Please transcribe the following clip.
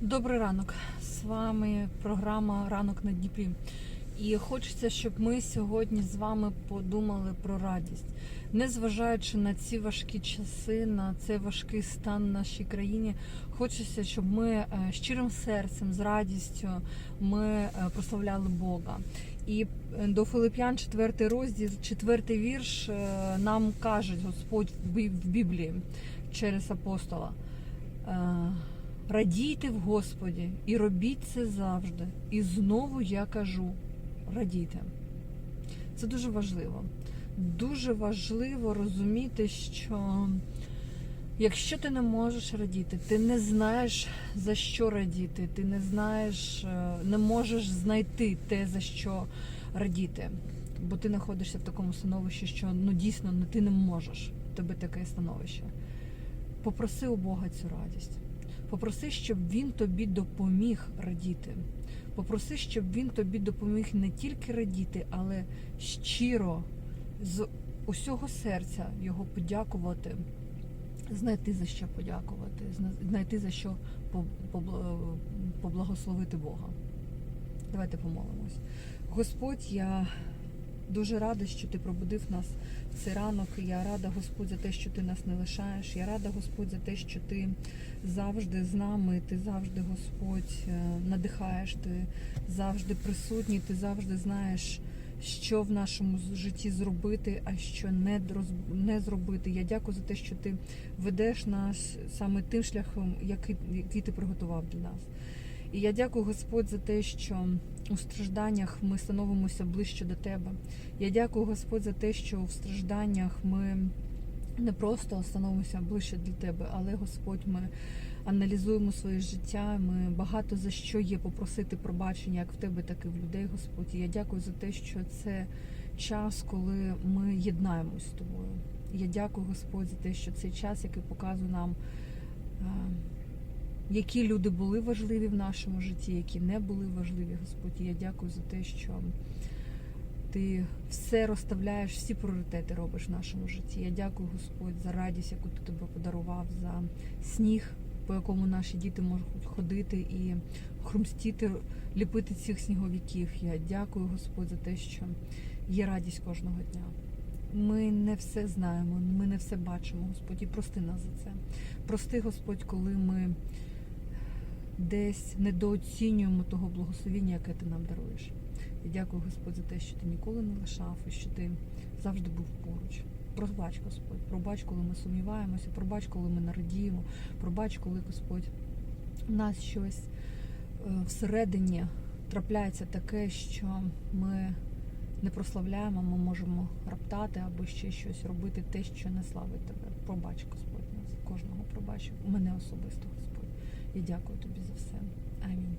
Добрий ранок. З вами програма Ранок на Дніпрі. І хочеться, щоб ми сьогодні з вами подумали про радість. Незважаючи на ці важкі часи, на цей важкий стан в нашій країні, хочеться, щоб ми е, щирим серцем, з радістю ми е, прославляли Бога. І е, до Филип'ян, 4 розділ, 4 вірш нам кажуть Господь в Біблії через апостола. Радійте в Господі і робіть це завжди. І знову я кажу: радійте. Це дуже важливо. Дуже важливо розуміти, що якщо ти не можеш радіти, ти не знаєш за що радіти, ти не знаєш, е, не можеш знайти те, за що радіти. Бо ти знаходишся в такому становищі, що ну дійсно ти не можеш. В тебе таке становище. Попроси у Бога цю радість. Попроси, щоб він тобі допоміг радіти. Попроси, щоб він тобі допоміг не тільки радіти, але щиро з усього серця його подякувати, знайти за що подякувати, знайти за що поблагословити Бога. Давайте помолимось. Господь, я дуже рада, що ти пробудив нас в цей ранок. Я рада, Господь, за те, що ти нас не лишаєш. Я рада, Господь, за те, що ти завжди з нами, ти завжди, Господь, е, надихаєш, ти завжди присутній, ти завжди знаєш, що в нашому житті зробити, а що не, не зробити. Я дякую за те, що ти ведеш нас саме тим шляхом, який, який ти приготував для нас. І я дякую, Господь, за те, що у стражданнях ми становимося ближче до Тебе. Я дякую, Господь, за те, що в стражданнях ми не просто становимося ближче до Тебе, але Господь, ми аналізуємо своє життя. Ми багато за що є попросити пробачення, як в тебе, так і в людей, Господь. І я дякую за те, що це час, коли ми єднаємось з тобою. Я дякую, Господь, за те, що цей час, який показує нам. Які люди були важливі в нашому житті, які не були важливі, Господь. І Я дякую за те, що ти все розставляєш, всі пріоритети робиш в нашому житті. Я дякую, Господь, за радість, яку ти тебе подарував, за сніг, по якому наші діти можуть ходити і хрумстіти, ліпити цих сніговиків. Я дякую, Господь, за те, що є радість кожного дня. Ми не все знаємо, ми не все бачимо, Господь, і прости нас за це. Прости, Господь, коли ми десь недооцінюємо того благословіння, яке ти нам даруєш. Я дякую, Господь, за те, що ти ніколи не лишав і що ти завжди був поруч. Пробач, Господь, пробач, коли ми сумніваємося, пробач, коли ми нарадіємо, пробач, коли Господь у нас щось е, всередині трапляється таке, що ми не прославляємо, ми можемо раптати або ще щось робити, те, що не славить тебе. Пробач, Господь, нас кожного пробач, мене особисто, Господь. Я дякую тобі за все. Амінь.